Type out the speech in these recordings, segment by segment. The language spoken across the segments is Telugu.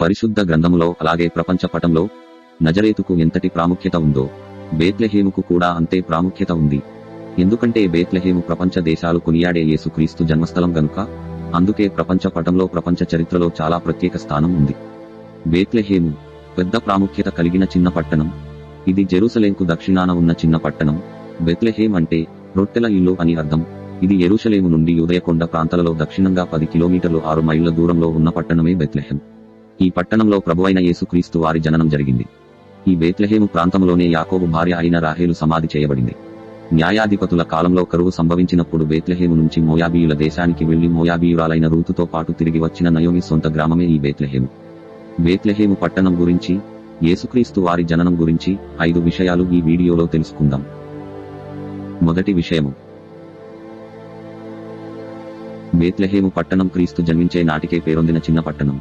పరిశుద్ధ గ్రంథములో అలాగే ప్రపంచ పటంలో నజరేతుకు ఎంతటి ప్రాముఖ్యత ఉందో బేత్లెహేముకు కూడా అంతే ప్రాముఖ్యత ఉంది. ఎందుకంటే బేత్లెహేము ప్రపంచ దేశాలు కొనియాడే యేసుక్రీస్తు జన్మస్థలం గనుక అందుకే ప్రపంచ పటంలో ప్రపంచ చరిత్రలో చాలా ప్రత్యేక స్థానం ఉంది. బేత్లెహేము పెద్ద ప్రాముఖ్యత కలిగిన చిన్న పట్టణం. ఇది జెరూసలేంకు దక్షిణాన ఉన్న చిన్న పట్టణం. బెత్లెహేమ్ అంటే రొట్టెల ఇల్లు అని అర్థం. ఇది ఎరుషలేము నుండి ఉదయకొండ ప్రాంతాలలో దక్షిణంగా పది కిలోమీటర్లు ఆరు మైళ్ళ దూరంలో ఉన్న పట్టణమే బెత్లెహెమ్ ఈ పట్టణంలో ప్రభువైన యేసుక్రీస్తు వారి జననం జరిగింది. ఈ బేత్లహేము ప్రాంతంలోనే యాకోబు భార్య అయిన రాహేలు సమాధి చేయబడింది. న్యాయాధిపతుల కాలంలో కరువు సంభవించినప్పుడు బేత్లహేము నుంచి మోయాబీయుల దేశానికి వెళ్ళి మోయాబీయురాలైన రూతుతో పాటు తిరిగి వచ్చిన నయోమి సొంత గ్రామమే ఈ బేత్లహేము. బేత్లెహేము పట్టణం గురించి యేసుక్రీస్తు వారి జననం గురించి ఐదు విషయాలు ఈ వీడియోలో తెలుసుకుందాం. మొదటి విషయము. బేత్లెహేము పట్టణం క్రీస్తు జన్మించే నాటికే పేరొందిన చిన్న పట్టణం.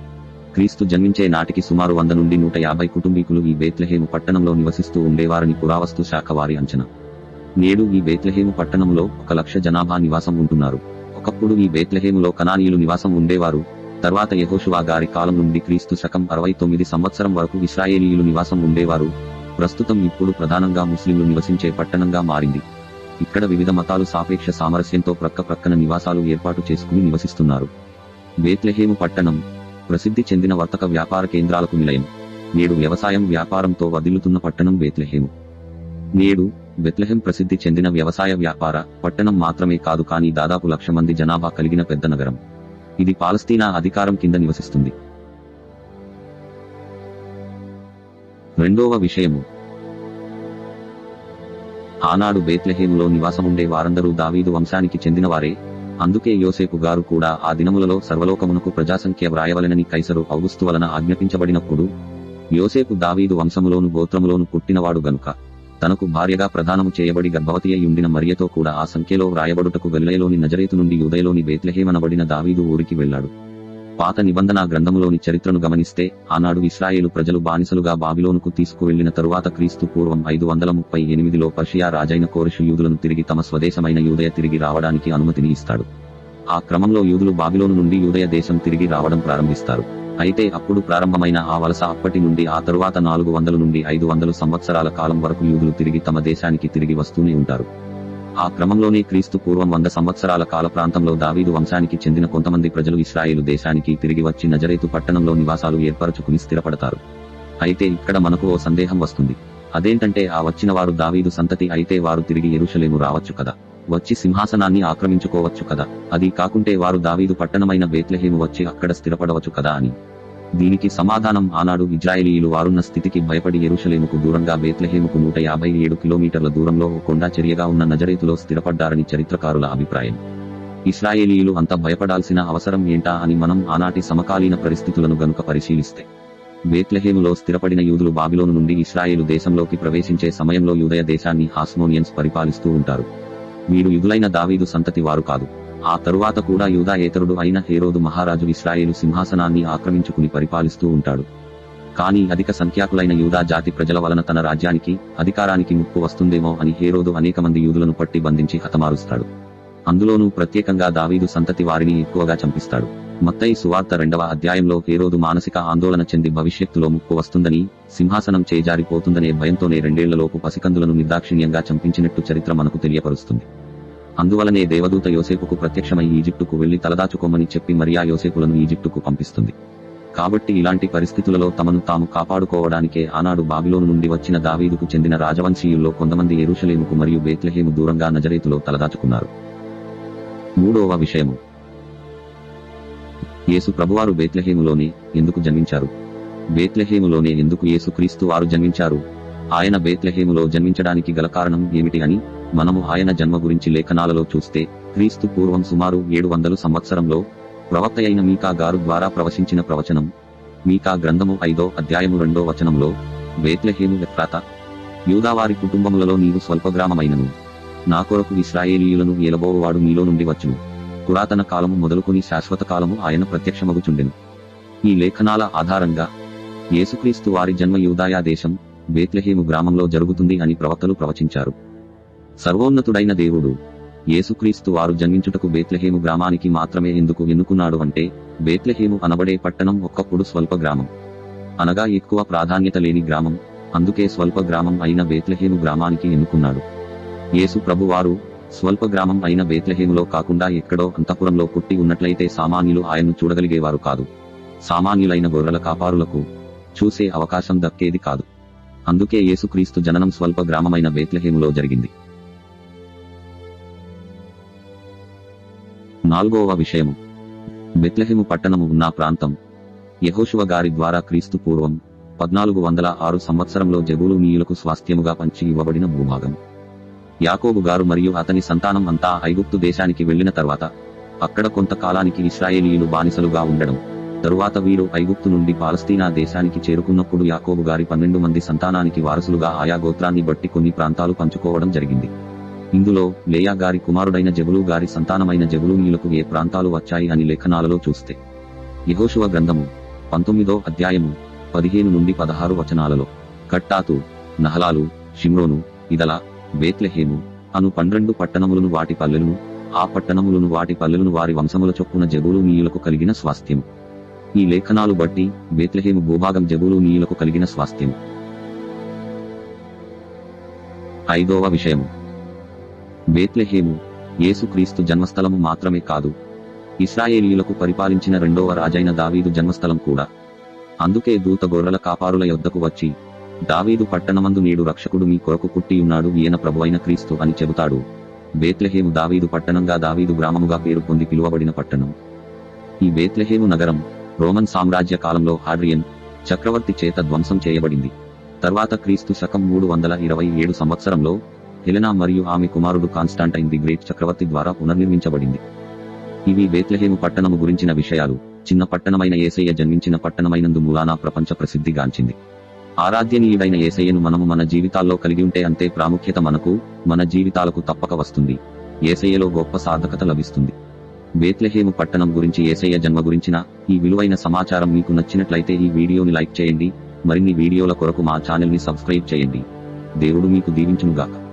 క్రీస్తు జన్మించే నాటికి సుమారు వంద నుండి నూట యాభై కుటుంబీకులు ఈ బేత్లహేము పట్టణంలో నివసిస్తూ ఉండేవారని పురావస్తు శాఖ వారి అంచనా. నేడు ఈ బేత్లహేము పట్టణంలో ఒక లక్ష జనాభా నివాసం ఉంటున్నారు. ఒకప్పుడు ఈ బేత్లహేములో కనానీయులు నివాసం ఉండేవారు. తర్వాత యహోషువా గారి కాలం నుండి క్రీస్తు శకం అరవై తొమ్మిది సంవత్సరం వరకు ఇస్రాయేలీయులు నివాసం ఉండేవారు. ప్రస్తుతం ఇప్పుడు ప్రధానంగా ముస్లింలు నివసించే పట్టణంగా మారింది. ఇక్కడ వివిధ మతాలు సాపేక్ష సామరస్యంతో ప్రక్క ప్రక్కన నివాసాలు ఏర్పాటు చేసుకుని నివసిస్తున్నారు. బేత్లహేము పట్టణం ప్రసిద్ధి చెందిన వర్తక వ్యాపార కేంద్రాలకు నిలయం. నేడు వ్యవసాయం వ్యాపారంతో వదిలుతున్న పట్టణం బేత్లెహేము. నేడు బెత్లెహెం ప్రసిద్ధి చెందిన వ్యవసాయ వ్యాపార పట్టణం మాత్రమే కాదు కానీ దాదాపు లక్ష మంది జనాభా కలిగిన పెద్ద నగరం. ఇది పాలస్తీనా అధికారం కింద నివసిస్తుంది. రెండవ విషయము. ఆనాడు బేత్లెహేములో నివాసముండే వారందరూ దావీదు వంశానికి చెందినవారే. అందుకే యోసేపు గారు కూడా ఆ దినములలో సర్వలోకమునకు ప్రజాసంఖ్య వ్రాయవలెనని కైసరు ఔగుస్తు వలన ఆజ్ఞాపించబడినప్పుడు యోసేపు దావీదు వంశములోను గోత్రములోను పుట్టినవాడు గనుక తనకు భార్యగా ప్రదానము చేయబడి గర్భవతి ఉండిన మరియతో కూడా ఆ సంఖ్యలో వ్రాయబడుటకు గలిలయలోని నజరేతు నుండి యూదయలోని బేత్లహేమనబడిన దావీదు ఊరికి వెళ్ళాడు. పాత నిబంధన గ్రంథములోని చరిత్రను గమనిస్తే ఆనాడు ఇస్రాయేలు ప్రజలు బానిసలుగా బాబిలోనుకు తీసుకువెళ్ళిన తరువాత క్రీస్తు పూర్వం ఐదు వందల ముప్పై ఎనిమిదిలో పర్షియా రాజైన కోరిషు యూదులను తిరిగి తమ స్వదేశమైన యూదయ తిరిగి రావడానికి అనుమతిని ఇస్తాడు. ఆ క్రమంలో యూదులు బాబిలోను నుండి యూదయ దేశం తిరిగి రావడం ప్రారంభిస్తారు. అయితే అప్పుడు ప్రారంభమైన ఆ వలస అప్పటి నుండి ఆ తరువాత నాలుగు వందల నుండి ఐదు వందలు సంవత్సరాల కాలం వరకు యూదులు తిరిగి తమ దేశానికి తిరిగి వస్తూనే ఉంటారు. ఆ క్రమంలోనే క్రీస్తు పూర్వం వంద సంవత్సరాల కాల ప్రాంతంలో దావీదు వంశానికి చెందిన కొంతమంది ప్రజలు ఇస్రాయేలు దేశానికి తిరిగి వచ్చి నజరేతు పట్టణంలో నివాసాలు ఏర్పరచుకుని స్థిరపడతారు. అయితే ఇక్కడ మనకు ఓ సందేహం వస్తుంది. అదేంటంటే ఆ వచ్చిన వారు దావీదు సంతతి అయితే వారు తిరిగి ఎరుషలేము రావచ్చు కదా. వచ్చి సింహాసనాన్ని ఆక్రమించుకోవచ్చు కదా. అది కాకుంటే వారు దావీదు పట్టణమైన బేత్లహేము వచ్చి అక్కడ స్థిరపడవచ్చు కదా అని. దీనికి సమాధానం ఆనాడు ఇజ్రాయేలీలు వారున్న స్థితికి భయపడి ఎరుషలేముకు దూరంగా బేత్లహేముకు నూట యాభై ఏడు కిలోమీటర్ల దూరంలో ఓ కొండా చర్యగా ఉన్న నజరేతులో స్థిరపడ్డారని చరిత్రకారుల అభిప్రాయం. ఇస్రాయేలీలు అంత భయపడాల్సిన అవసరం ఏంటా అని మనం ఆనాటి సమకాలీన పరిస్థితులను గనుక పరిశీలిస్తే. బేత్లెహేములో స్థిరపడిన యూదులు బాబిలోను నుండి ఇస్రాయేలు దేశంలోకి ప్రవేశించే సమయంలో యూదయ దేశాన్ని హాస్మోనియన్స్ పరిపాలిస్తూ ఉంటారు. వీరు యుదులైన దావీదు సంతతి వారు కాదు. ఆ తరువాత కూడా యూదా ఏతరుడు అయిన హేరోదు మహారాజు ఇస్రాయేలు సింహాసనాన్ని ఆక్రమించుకుని పరిపాలిస్తూ ఉంటాడు. కానీ అధిక సంఖ్యాకులైన యూదా జాతి ప్రజల వలన తన రాజ్యానికి అధికారానికి ముప్పు వస్తుందేమో అని హేరోదు అనేక మంది యూదులను పట్టి బంధించి హతమారుస్తాడు. అందులోనూ ప్రత్యేకంగా దావీదు సంతతి వారిని ఎక్కువగా చంపిస్తాడు. మత్తయి సువార్త రెండవ అధ్యాయంలో హేరోదు మానసిక ఆందోళన చెంది భవిష్యత్తులో ముప్పు వస్తుందని సింహాసనం చేజారిపోతుందనే భయంతోనే రెండేళ్ళలోపు పసికందులను నిర్దాక్షిణ్యంగా చంపించినట్టు చరిత్ర మనకు తెలియపరుస్తుంది. అందువలనే దేవదూత యోసేపుకు ప్రత్యక్షమై ఈజిప్టుకు వెళ్ళి తలదాచుకోమని చెప్పి మరియా యోసేపులను ఈజిప్టుకు పంపిస్తుంది. కాబట్టి ఇలాంటి పరిస్థితులలో తమను తాము కాపాడుకోవడానికే ఆనాడు బాబిలోను నుండి వచ్చిన దావీదుకు చెందిన రాజవంశీయుల్లో కొంతమంది ఎరుషలేముకు మరియు బేత్లహేము దూరంగా నజరేతులో తలదాచుకున్నారు. మూడవ విషయము. యేసు ప్రభువారు బేత్లెహేములోనే ఎందుకు జన్మించారు? బేత్లెహేములోనే ఎందుకు యేసు క్రీస్తు వారు జన్మించారు? ఆయన బేత్లెహేములో జన్మించడానికి గల కారణం ఏమిటి అని మనము ఆయన జన్మ గురించి లేఖనాలలో చూస్తే క్రీస్తు పూర్వం సుమారు ఏడు వందలు సంవత్సరంలో ప్రవక్త అయిన మీకా గారు ద్వారా ప్రవశించిన ప్రవచనం. మీకా గ్రంథము ఐదో అధ్యాయము రెండో వచనంలో బేత్లహేము ఎఫ్రాత యూదావారి కుటుంబములలో నీవు స్వల్పగ్రామమైనను. నా కొరకు ఇస్రాయేలీయులను ఏలబోవాడు నీలో నుండి వచ్చును. పురాతన కాలము మొదలుకొని శాశ్వత కాలము ఆయన ప్రత్యక్షమగుచుండెను. ఈ లేఖనాల ఆధారంగా యేసుక్రీస్తు వారి జన్మ యూదాయా దేశం బేత్లహేము గ్రామంలో జరుగుతుంది అని ప్రవక్తలు ప్రవచించారు. సర్వోన్నతుడైన దేవుడు. యేసుక్రీస్తు వారు జన్మించుటకు బేత్లహేము గ్రామానికి మాత్రమే ఎందుకు ఎన్నుకున్నాడు అంటే బేత్లహేము అనబడే పట్టణం ఒక్కప్పుడు స్వల్ప గ్రామం. అనగా ఎక్కువ ప్రాధాన్యత లేని గ్రామం అందుకే స్వల్ప గ్రామం అయిన బేత్లహేము గ్రామానికి ఎన్నుకున్నాడు. యేసు ప్రభువారు స్వల్ప గ్రామం అయిన బేత్లహేములో కాకుండా ఎక్కడో అంతఃపురంలో పుట్టి ఉన్నట్లయితే సామాన్యులు ఆయన్ను చూడగలిగేవారు కాదు. సామాన్యులైన గొర్రెల కాపారులకు చూసే అవకాశం దక్కేది కాదు. అందుకే యేసుక్రీస్తు జననం స్వల్ప గ్రామమైన బేత్లహేములో జరిగింది. నాలుగవ విషయము. బెత్లెహెము పట్టణము ఉన్న ప్రాంతం. యెహోషువ గారి ద్వారా క్రీస్తు పూర్వం పద్నాలుగు వందల ఆరు సంవత్సరంలో జబూలునీయులకు స్వాస్థ్యముగా పంచి ఇవ్వబడిన భూభాగం. యాకోబు గారు మరియు అతని సంతానం అంతా ఐగుప్తు దేశానికి వెళ్ళిన తర్వాత అక్కడ కొంతకాలానికి ఇస్రాయేలీయులు బానిసలుగా ఉండడం. తరువాత వీరు ఐగుప్తు నుండి పాలస్తీనా దేశానికి చేరుకున్నప్పుడు యాకోబు గారి పన్నెండు మంది సంతానానికి వారసులుగా ఆయా గోత్రాన్ని బట్టి కొన్ని ప్రాంతాలు పంచుకోవడం జరిగింది. ఇందులో లేయా గారి కుమారుడైన జబులు గారి సంతానమైన జబులూనీలకు ఏ ప్రాంతాలు వచ్చాయి అని లేఖనాలలో చూస్తే. యహోశువ గ్రంథము పంతొమ్మిదో అధ్యాయము పదిహేను నుండి పదహారు వచనాలలో. కట్టాతు నహలాలు షిమ్రోను ఇదల బేత్లెహేము అను పన్నెండు పట్టణములను వాటి పల్లెలను ఆ పట్టణములను వాటి పల్లెలను వారి వంశముల చొప్పున జబూలూనీయులకు కలిగిన స్వాస్థ్యం. ఈ లేఖనాలు బట్టి బేత్లహేము భూభాగం జబూలూనీయులకు కలిగిన స్వాస్థ్యం. ఐదవ విషయము. బేత్లెహేము యేసుక్రీస్తు జన్మస్థలము మాత్రమే కాదు ఇస్రాయేలీయులకు పరిపాలించిన రెండవ రాజైన దావీదు జన్మస్థలం కూడా. అందుకే దూత గొర్రెల కాపారుల యొద్దకు వచ్చి దావీదు పట్టణమందు నేడు రక్షకుడు మీ కొరకు పుట్టి ఉన్నాడు ఈయన ప్రభువైన క్రీస్తు అని చెబుతాడు. బేత్లెహేము దావీదు పట్టణంగా దావీదు గ్రామముగా పేరు పొంది పిలువబడిన పట్టణం. ఈ బేత్లెహేము నగరం రోమన్ సామ్రాజ్య కాలంలో హాడ్రియన్ చక్రవర్తి చేత ధ్వంసం చేయబడింది. తర్వాత క్రీస్తు శకం మూడు వందల ఇరవై ఏడు సంవత్సరంలో హెలెనా మరియు ఆమె కుమారుడు కాన్స్టాంటైన్ ది గ్రేట్ చక్రవర్తి ద్వారా పునర్నిర్మించబడింది. ఇవి బేత్లహేము పట్టణము గురించిన విషయాలు. చిన్న పట్టణమైన ఏసయ్య జన్మించిన పట్టణమైనందు మూలానా ప్రపంచ ప్రసిద్ధిగాంచింది ఆరాధ్యనీయుడైన ఏసయ్యను మనము మన జీవితాల్లో కలిగి ఉంటే అంతే ప్రాముఖ్యత మనకు మన జీవితాలకు తప్పక వస్తుంది. ఏసయ్యలో గొప్ప సార్థకత లభిస్తుంది. బేత్లహేము పట్టణం గురించి ఏసయ్య జన్మ గురించిన ఈ విలువైన సమాచారం మీకు నచ్చినట్లయితే ఈ వీడియోని లైక్ చేయండి. మరిన్ని వీడియోల కొరకు మా ఛానల్ని సబ్స్క్రైబ్ చేయండి. దేవుడు మీకు దీవించునుగాక.